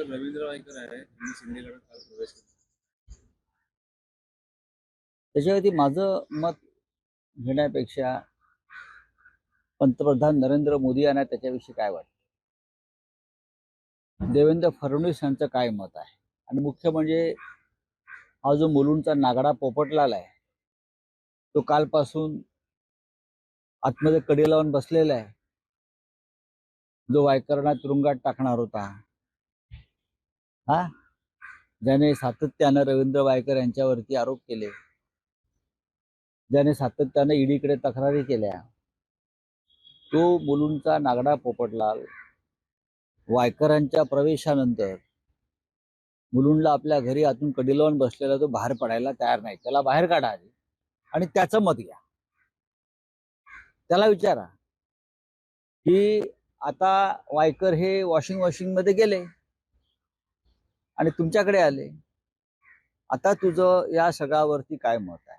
तर रवींद्र वायकर आहे. त्यांनी शिंदे गटात काल प्रवेश केला त्याच्यावरती माझं मत घेण्यापेक्षा पंतप्रधान नरेंद्र मोदी यांना त्याच्याविषयी काय वाटतं? देवेंद्र फडणवीस यांचं काय मत आहे? आणि मुख्य म्हणजे हा जो मुलूंचा नागडा पोपटलाला आहे तो कालपासून आतमध्ये कडी लावून बसलेला आहे. जो वायकरांना तुरुंगात टाकणार होता. हा? ज्याने सातत्यानं रवींद्र वायकर यांच्यावरती आरोप केले. ज्याने सातत्यानं ईडीकडे तक्रारी केल्या. तो मुलूंचा नागडा पोपटलाल वायकरांच्या प्रवेशानंतर मुलुंडला आपल्या घरी आतून कडी लावून बसलेला तो बाहेर पडायला तयार नाही. त्याला बाहेर काढा आधी आणि त्याचं मत घ्या. त्याला विचारा की आता वायकर हे वॉशिंग मशीनमध्ये मध्ये गेले. आणि तुमच्याकडे आले. आता तुझं या सगळ्यावरती काय मत आहे?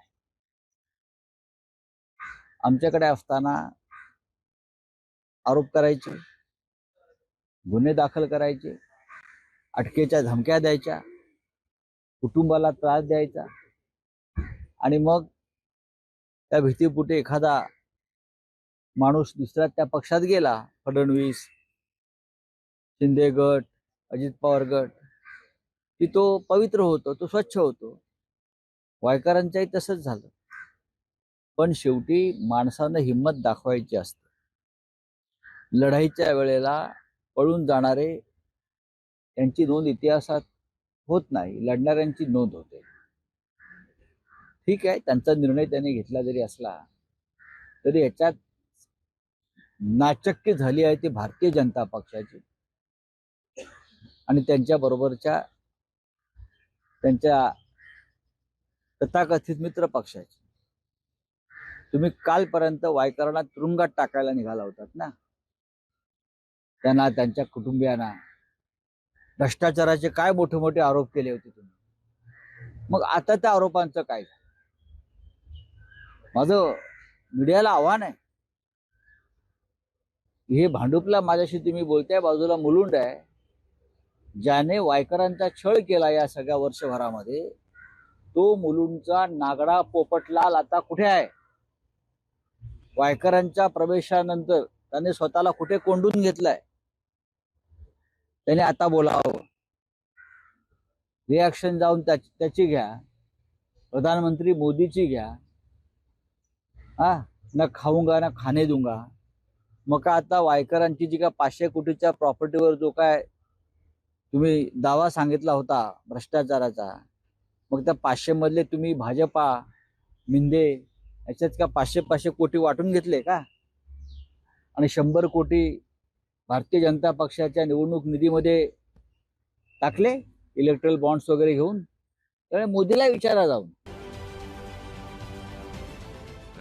आमच्याकडे असताना आरोप करायचे गुन्हे दाखल करायचे अटकेच्या धमक्या द्यायच्या कुटुंबाला त्रास द्यायचा आणि मग त्या भीतीपुटे एखादा माणूस दुसऱ्या त्या पक्षात गेला फडणवीस शिंदे गट अजित पवार गट. की तो पवित्र होतो तो स्वच्छ होतो. वायकरांच्याही तसंच झालं. पण शेवटी माणसानं हिंमत दाखवायची असते. लढाईच्या वेळेला पळून जाणारे यांची नोंद इतिहासात होत नाही लढणाऱ्यांची नोंद होते. ठीक आहे त्यांचा निर्णय त्यांनी घेतला जरी असला तरी याच्यात नाचक्य झाली आहे ती भारतीय जनता पक्षाची. आणि त्यांच्या बरोबरच्या त्यांच्या तथाकथित मित्र पक्षाचे. तुम्ही कालपर्यंत वायकरांना तुरुंगात टाकायला निघाला होतात ना? त्यांना त्यांच्या कुटुंबियांना भ्रष्टाचाराचे काय मोठे मोठे आरोप केले होते तुम्ही? मग आता त्या आरोपांचं काय माझं मीडियाला आव्हान आहे. हे भांडुपला माझ्याशी तुम्ही बोलताय बाजूला मुलुंड आहे. ज्याने वायकरांचा छळ केला या सगळ्या वर्षभरामध्ये तो मुलुंडचा नागडा पोपटलाल आता कुठे आहे? वायकरांच्या प्रवेशानंतर त्याने स्वतःला कुठे कोंडून घेतलाय? त्याने आता बोलावं. रिॲक्शन जाऊन त्याची घ्या. प्रधानमंत्री मोदीची घ्या. हा? न खाऊंगा ना खाणे दूंगा. मग का आता वायकरांची जी काय पाचशे कोटीच्या प्रॉपर्टीवर जो काय तुम्ही दावा सांगितला होता भ्रष्टाचाराचा. मग त्या पाचशे मधले तुम्ही भाजपा मिंदे याच्यात का पाचशे पाचशे कोटी वाटून घेतले का? आणि शंभर कोटी भारतीय जनता पक्षाच्या निवडणूक निधीमध्ये टाकले इलेक्ट्रल बॉन्ड्स वगैरे घेऊन. त्यामुळे मोदीला विचारा जाऊन.